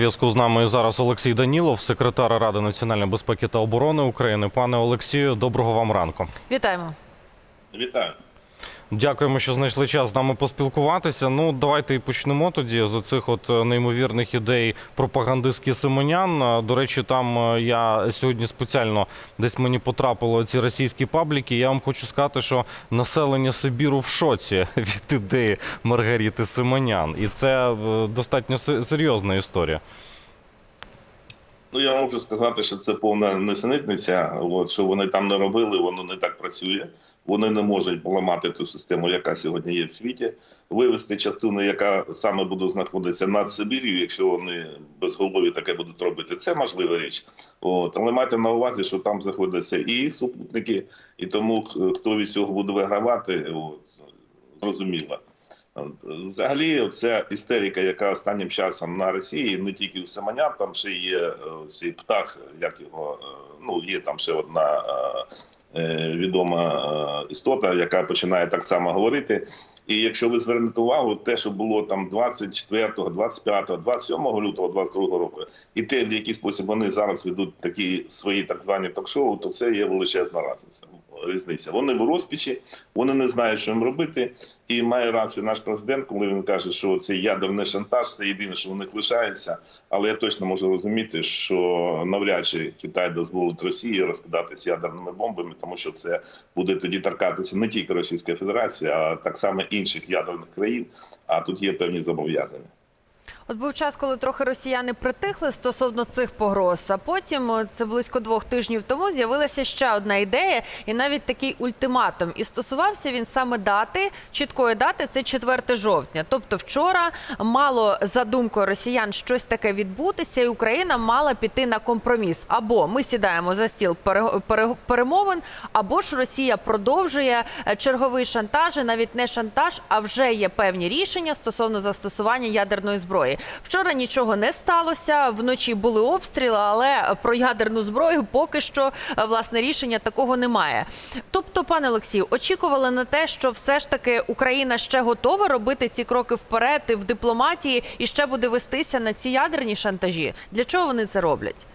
Зв'язку з нами зараз Олексій Данілов, секретар Ради національної безпеки та оборони України. Пане Олексію, доброго вам ранку. Вітаємо. Вітаю. Дякуємо, що знайшли час з нами поспілкуватися. Ну, давайте і почнемо тоді з цих от е, неймовірних ідей пропагандистських Симонян. Е, До речі, там е, я сьогодні спеціально десь мені потрапило ці російські пабліки. Я вам хочу сказати, що населення Сибіру в шоці від ідеї Маргарити Симонян, і це достатньо серйозна історія. Ну я можу сказати, що це повна несенітниця. От що вони там не робили, воно не так працює. Вони не можуть поламати ту систему, яка сьогодні є в світі, вивести частину, яка саме буде знаходитися над Сибір'ю, якщо вони безголові таке будуть робити. Це можлива річ. От але майте на увазі, що там знаходяться і їх супутники, і тому хто від цього буде вигравати, от, зрозуміло. Взагалі, ця істерика, яка останнім часом на Росії, не тільки у Семенян, там ще є е, цей птах, як його е, ну є там ще одна е, е, відома е, істота, яка починає так само говорити. І якщо ви звернете увагу, те, що було там 24, 25, 27 лютого 22 року, і те, в який спосіб вони зараз ведуть такі свої так звані ток-шоу, то це є величезна різниця. Різниця. Вони в розпічі, вони не знають, що їм робити. І має рацію наш президент, коли він каже, що це ядерний шантаж, це єдине, що у них лишається. Але я точно можу розуміти, що навряд чи Китай дозволить Росії розкидатися ядерними бомбами, тому що це буде тоді торкатися не тільки Російської Федерації, а так само інших ядерних країн. А тут є певні зобов'язання. От був час, коли трохи росіяни притихли стосовно цих погроз. А потім, це близько двох тижнів тому, з'явилася ще одна ідея, і навіть такий ультиматум. І стосувався він саме дати чіткої дати. Це 4 жовтня. Тобто, вчора мало за думкою росіян щось таке відбутися, і Україна мала піти на компроміс. Або ми сідаємо за стіл пере- пере- перемовин, або ж Росія продовжує е, черговий шантаж, навіть не шантаж, а вже є певні рішення стосовно застосування ядерної зброї. Вчора нічого не сталося. Вночі були обстріли, але про ядерну зброю поки що е, власне рішення такого немає. Тобто, пане Олексію, очікували на те, що все ж таки Україна ще готова робити ці кроки вперед і в дипломатії і ще буде вестися на ці ядерні шантажі. Для чого вони це роблять?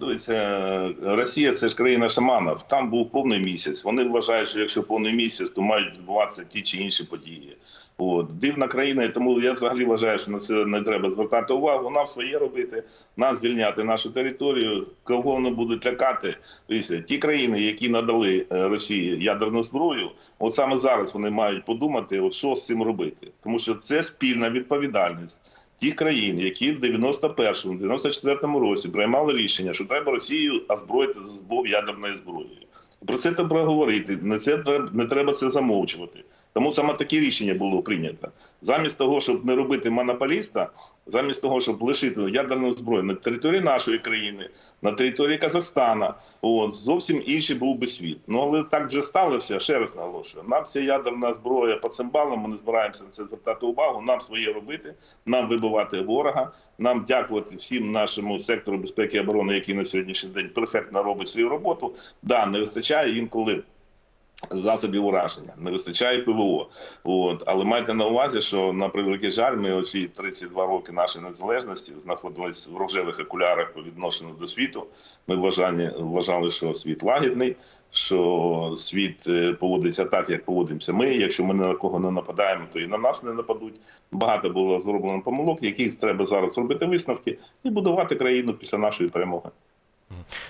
Дивіться, Росія це ж країна шаманів. Там був повний місяць. Вони вважають, що якщо повний місяць, то мають відбуватися ті чи інші події. От дивна країна, тому я взагалі вважаю, що на це не треба звертати увагу. Нам своє робити, нам звільняти нашу територію. Кого вони будуть лякати? Дивіться, ті країни, які надали е, Росії ядерну зброю, от саме зараз вони мають подумати, от що з цим робити, тому що це спільна відповідальність. Тих країн, які в 91-му, 94-му році приймали рішення, що треба Росію озброїти з ядерною зброєю. Про це треба говорити. Не це не треба це замовчувати. Тому саме таке рішення було прийнято. Замість того, щоб не робити монополіста, замість того, щоб лишити ядерну зброю на території нашої країни, на території Казахстана, от, зовсім інший був би світ. Ну але так вже сталося. Ще раз наголошую. Нам вся ядерна зброя по цимбалам, ми не збираємося на це звертати увагу. Нам своє робити, нам вибивати ворога. Нам дякувати всім нашому сектору безпеки і оборони, який на сьогоднішній день перфектно робить свою роботу. Да, не вистачає інколи засобів ураження, не вистачає ПВО. От. Але майте на увазі, що на превеликий жаль, ми оці 32 роки нашої незалежності знаходились в рожевих окулярах по відношенню до світу. Ми вважали, вважали, що світ лагідний, що світ е, поводиться так, як поводимося ми. Якщо ми на кого не нападаємо, то і на нас не нападуть. Багато було зроблено помилок, яких треба зараз робити висновки і будувати країну після нашої перемоги.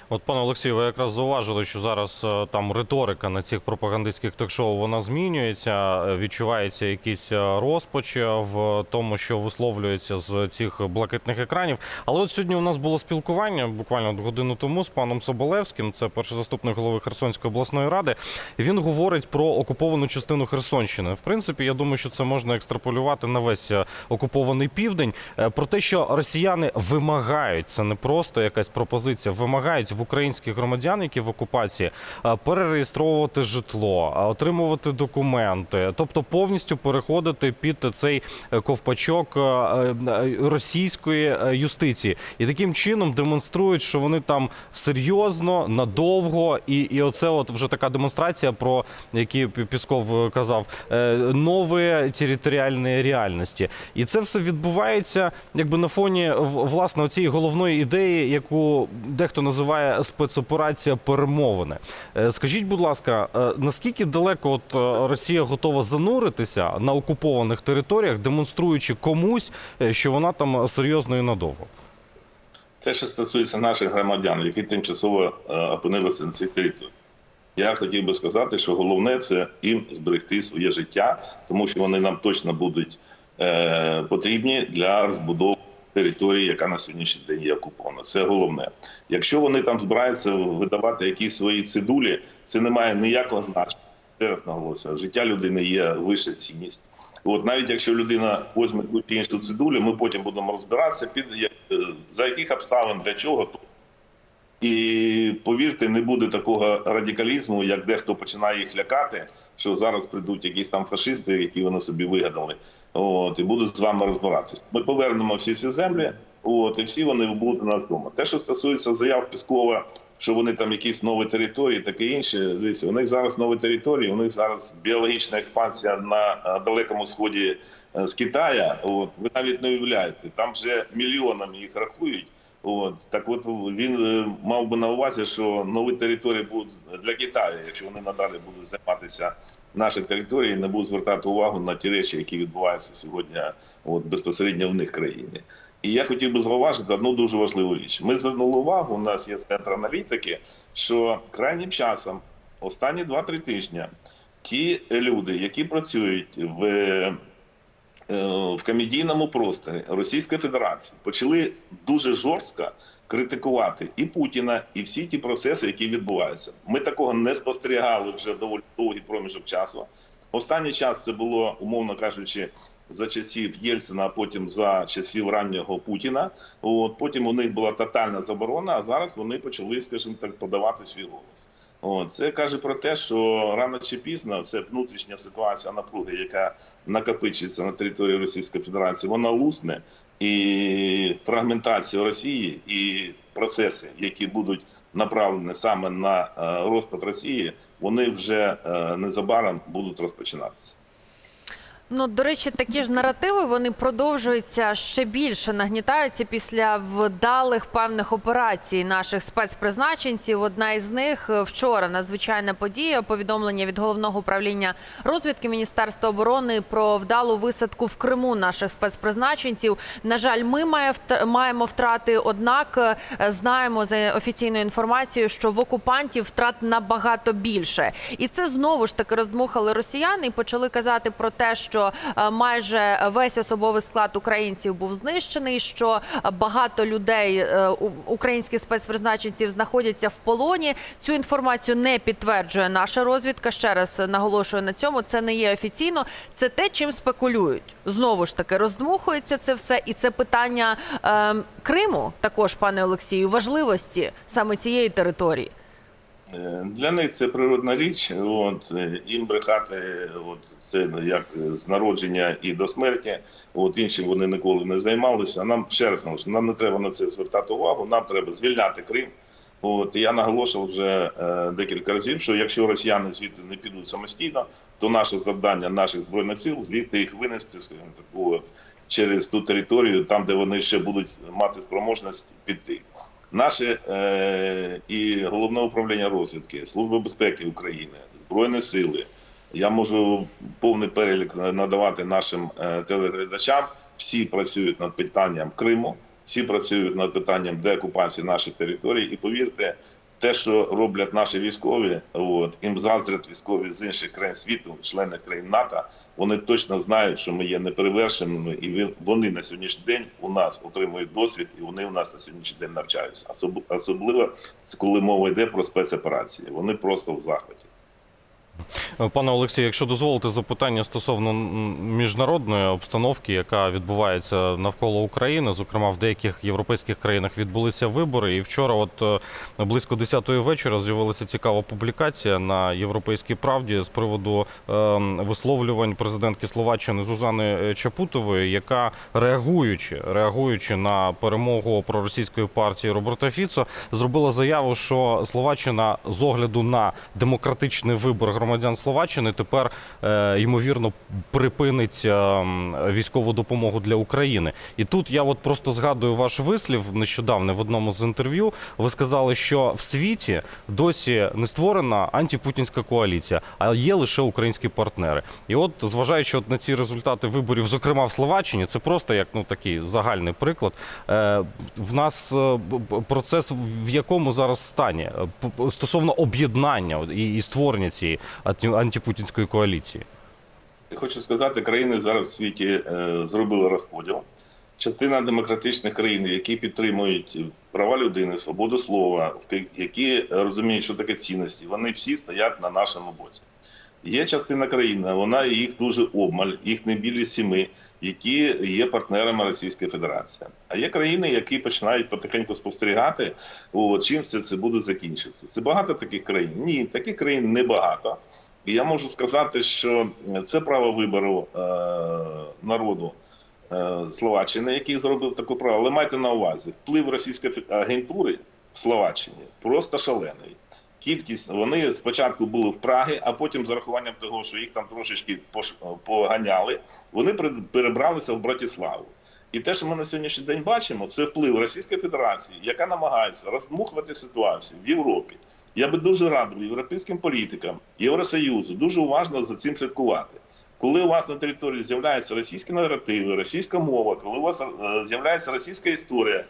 От, пане Олексію, ви якраз зауважили, що зараз е, там риторика на цих пропагандистських ток-шоу вона змінюється. е, Відчувається якийсь е, розпач в тому, що висловлюється з цих блакитних екранів. Але от сьогодні у нас було спілкування буквально годину тому з паном Соболевським, це перший заступник голови Херсонської обласної ради. Він говорить про окуповану частину Херсонщини. В принципі, я думаю, що це можна екстраполювати на весь окупований південь. Про те, що росіяни вимагають, це не просто якась пропозиція, вимагають вимагають в українських громадян, які в окупації, е, перереєстровувати житло, е, отримувати документи, тобто повністю переходити під цей е, ковпачок російської юстиції, і таким чином демонструють, що вони там серйозно, надовго, і, і оце от вже така демонстрація, про які Пісков казав, нової територіальної реальності. І це все відбувається якби на фоні власне цієї головної ідеї, яку дехто називає спецоперація перемовини. Е, Скажіть, будь ласка, е, наскільки далеко от е, Росія готова зануритися на окупованих територіях, демонструючи комусь, що вона там серйозно і надовго? Те, що стосується наших громадян, які тимчасово опинилися на цих територіях, я хотів би сказати, що головне це їм зберегти своє життя, тому що вони нам точно будуть потрібні для розбудови території, яка на сьогоднішній день є окупована. Це головне. Якщо вони там збираються видавати якісь свої цидулі, це не має ніякого значення. Зараз наголосив, життя людини є вища цінність. От навіть якщо людина возьме ту іншу цидулю, ми потім будемо розбиратися під е, за яких обставин, для чого. І повірте, не буде такого радикалізму, як дехто починає їх лякати, що зараз прийдуть якісь там фашисти, які вони собі вигадали, от і будуть з вами розбиратися. Ми повернемо всі ці землі, от і всі вони будуть у нас вдома. Те, що стосується заяв Піскова, що вони там якісь нові території, таке інше. Дивіться, у них зараз нові території, у них зараз біологічна експансія на е, далекому сході е, з Китая. От ви навіть не уявляєте, там вже мільйонами їх рахують. От так, от він е, мав би на увазі, що нові території будуть для Китаю, якщо вони надалі будуть займатися наші території, не будуть звертати увагу на ті речі, які відбуваються сьогодні, от безпосередньо в них країні. І я хотів би зауважити одну дуже важливу річ. Ми звернули увагу. У нас є центр аналітики, що крайнім часом, останні 2-3 тижні, ті люди, які працюють в в комедійному просторі Російської Федерації почали дуже жорстко критикувати і Путіна, і всі ті процеси, які відбуваються. Ми такого не спостерігали вже доволі довгий проміжок часу. Останній час це було, умовно кажучи, за часів Єльцина, а потім за часів раннього Путіна. От потім у них була тотальна заборона, а зараз вони почали, скажімо так, подавати свій голос. О, це каже про те, що рано чи пізно це внутрішня ситуація напруги, яка накопичується на території Російської Федерації, вона лусне і фрагментація Росії і процеси, які будуть направлені саме на е, розпад Росії, вони вже е, незабаром будуть розпочинатися. Ну, до речі, такі ж наративи вони продовжуються ще більше нагнітаються після вдалих певних операцій наших спецпризначенців. Одна із них е, вчора надзвичайна подія. Повідомлення від головного управління розвідки Міністерства оборони про вдалу висадку в Криму наших спецпризначенців. На жаль, ми має маємо втрати. Однак е, знаємо за офіційною інформацією, що в окупантів втрат набагато більше, і це знову ж таки роздмухали росіяни і почали казати про те, що е, майже весь особовий склад українців був знищений. Що багато людей е, українських спецпризначенців знаходяться в полоні. Цю інформацію не підтверджує наша розвідка. Ще раз наголошую на цьому. Це не є офіційно. Це те, чим спекулюють. Знову ж таки, роздмухується це все, і це питання е, Криму, також пане Олексію, важливості саме цієї території. Е, Для них це природна річ. От е, їм брехати, от це як з народження і до смерті. От іншим вони ніколи не займалися. Нам ще раз наголошую, нам не треба на це звертати увагу. Нам треба звільняти Крим. От я наголошував вже е, декілька разів, що якщо росіяни звідти не підуть самостійно, то наше завдання наших збройних сил звідти їх винести скажімо так, от, через ту територію, там де вони ще будуть мати спроможність піти. Наше е, і головне управління розвідки, Служба безпеки України, Збройні сили. Я можу повний перелік надавати нашим е, телеглядачам. Всі працюють над питанням Криму, всі працюють над питанням деокупації наших територій. І повірте, те, що роблять наші військові, от їм заздрять військові з інших країн світу, члени країн НАТО. Вони точно знають, що ми є неперевершеними, і вони на сьогоднішній день у нас отримують досвід, і вони у нас на сьогоднішній день навчаються. Особ- Особливо коли мова йде про спецоперації. Вони просто в захваті. Пане Олексію, якщо дозволите запитання стосовно міжнародної обстановки, яка відбувається навколо України, зокрема в деяких європейських країнах відбулися вибори. І вчора, от е, близько 10-ї вечора, з'явилася цікава публікація на європейській правді з приводу е, висловлювань президентки Словаччини Зузани е, Чапутової, яка реагуючи, реагуючи на перемогу проросійської партії Роберта Фіцо, зробила заяву, що Словаччина з огляду на демократичний вибор громадян Словаччини тепер е, ймовірно припинить е, військову допомогу для України. І тут я от просто згадую ваш вислів нещодавно в одному з інтерв'ю. Ви сказали, що в світі досі не створена антипутінська коаліція, а є лише українські партнери. І от, зважаючи от на ці результати виборів, зокрема в Словаччині, це просто як ну такий загальний приклад. Е, в нас процес в якому зараз стані стосовно об'єднання і, створення цієї антипутінської коаліції. Хочу сказати, країни зараз в світі е, зробили розподіл. Частина демократичних країн, які підтримують права людини, свободу слова, які розуміють, що таке цінності, вони всі стоять на нашому боці. Є частина країн, вона їх дуже обмаль, їх не білі сіми, які є партнерами Російської Федерації. А є країни, які починають потихеньку спостерігати, о, чим все це буде закінчитися. Це багато таких країн? Ні, таких країн небагато. І я можу сказати, що це право вибору е, народу е, Словаччини, який зробив таку право. Але майте на увазі, вплив російської агентури в Словаччині просто шалений. Кількість вони спочатку були в Прагі, а потім, з урахуванням того, що їх там трошечки поганяли, вони перебралися в Братиславу. І те, що ми на сьогоднішній день бачимо, це вплив Російської Федерації, яка намагається роздмухувати ситуацію в Європі. Я би дуже радив європейським політикам, Євросоюзу дуже уважно за цим слідкувати. Коли у вас на території з'являються російські наративи, російська мова, коли у вас е, з'являється російська історія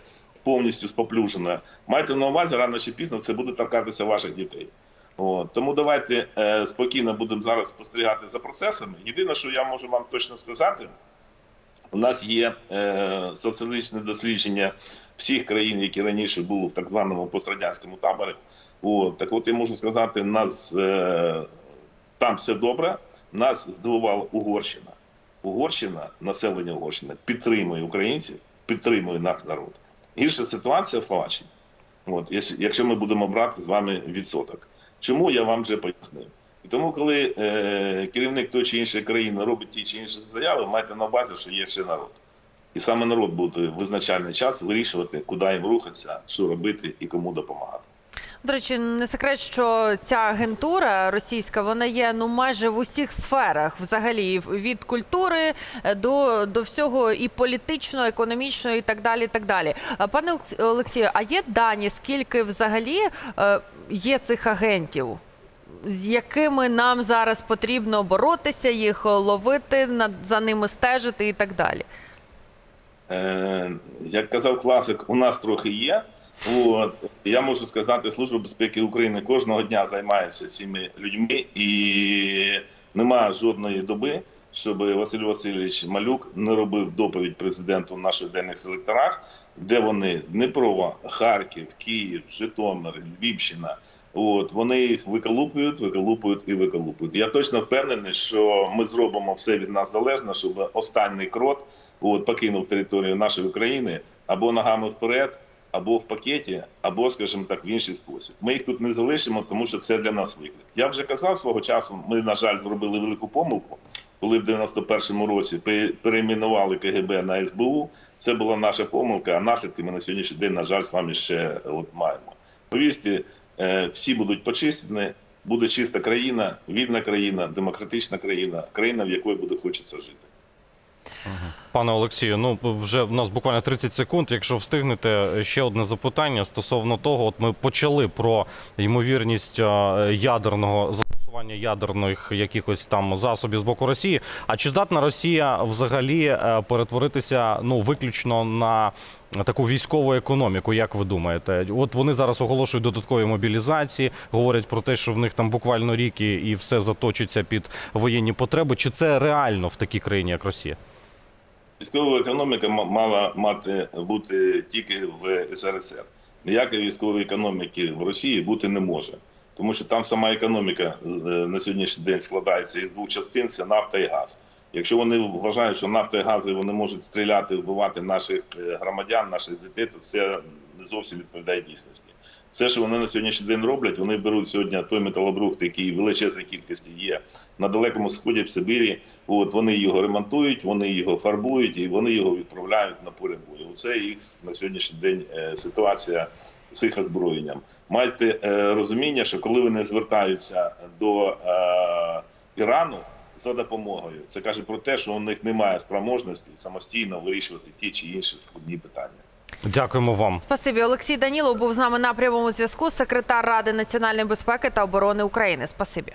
повністю споплюжена, майте на увазі, рано чи пізно це буде торкатися ваших дітей. От. Тому давайте е, спокійно будемо зараз спостерігати за процесами. Єдине, що я можу вам точно сказати, у нас є е, соціологічне дослідження всіх країн, які раніше були в так званому пострадянському таборі. От, так от я можу сказати, нас е, там все добре. Нас здивувала Угорщина. Угорщина, населення Угорщини підтримує українців, підтримує наш народ. Гірша ситуація в Словаччині. От, якщо- ми будемо брати з вами відсоток. Чому я вам вже пояснив? І тому, коли е, керівник тої чи іншої країни робить ті чи інші заяви, майте на увазі, що є ще народ. І саме народ буде визначальний час вирішувати, куди їм рухатися, що робити і кому допомагати. До речі, не секрет, що ця агентура російська вона є ну майже в усіх сферах, взагалі від культури е, до, до всього і політичного, економічного, і так далі. Так далі. Пане Олексію, а є дані, скільки взагалі е, є цих агентів? З якими нам зараз потрібно боротися, їх ловити, за ними стежити і так далі. Е, як казав класик, у нас трохи є. От я можу сказати, Служба безпеки України кожного дня займається цими людьми, і немає жодної доби, щоб Василь Васильович Малюк не робив доповідь президенту в наших денних селекторах, де вони Дніпро, Харків, Київ, Житомир, Львівщина. От вони їх виколупують, виколупують і виколупують. Я точно впевнений, що ми зробимо все від нас залежне, щоб останній крок от, покинув територію нашої країни або ногами вперед, або в пакеті, або, скажімо так, в інший спосіб. Ми їх тут не залишимо, тому що це для нас виклик. Я вже казав свого часу. Ми, на жаль, зробили велику помилку, коли в 91-му році пе- перейменували КГБ на СБУ. Це була наша помилка, а наслідки ми на сьогоднішній день, на жаль, з вами ще от маємо. Повірте, е, всі будуть почистені. Буде чиста країна, вільна країна, демократична країна, країна, в якої буде хочеться жити. Пане Олексію, ну вже в нас буквально 30 секунд. Якщо встигнете, ще одне запитання стосовно того, от ми почали про ймовірність е, ядерного застосування ядерних якихось там засобів з боку Росії. А чи здатна Росія взагалі е, перетворитися ну виключно на таку військову економіку? Як ви думаєте? От вони зараз оголошують додаткові мобілізації, говорять про те, що в них там буквально рік і, і все заточиться під воєнні потреби. Чи це реально в такій країні, як Росія? Військова економіка мала мати бути тільки в СРСР. Ніякої військової економіки в Росії бути не може. тому що там сама економіка е, на сьогоднішній день складається із двох частин: це нафта і газ. Якщо вони вважають, що нафта і гази вони можуть стріляти, вбивати наших е, громадян, наших дітей, то це не зовсім відповідає дійсності. Все, що вони на сьогоднішній день роблять, вони беруть сьогодні той металобрухт, який величезній кількості є на далекому сході в Сибірі. От вони його ремонтують, вони його фарбують і вони його відправляють на поле бою. Оце їх на сьогоднішній день е, ситуація з їх озброєнням. Майте е, розуміння, що коли вони звертаються до е, Ірану за допомогою, це каже про те, що у них немає спроможності самостійно вирішувати ті чи інші складні питання. Дякуємо вам. Спасибі. Олексій Данілов був з нами на прямому зв'язку. Секретар Ради національної безпеки та оборони України. Спасибі.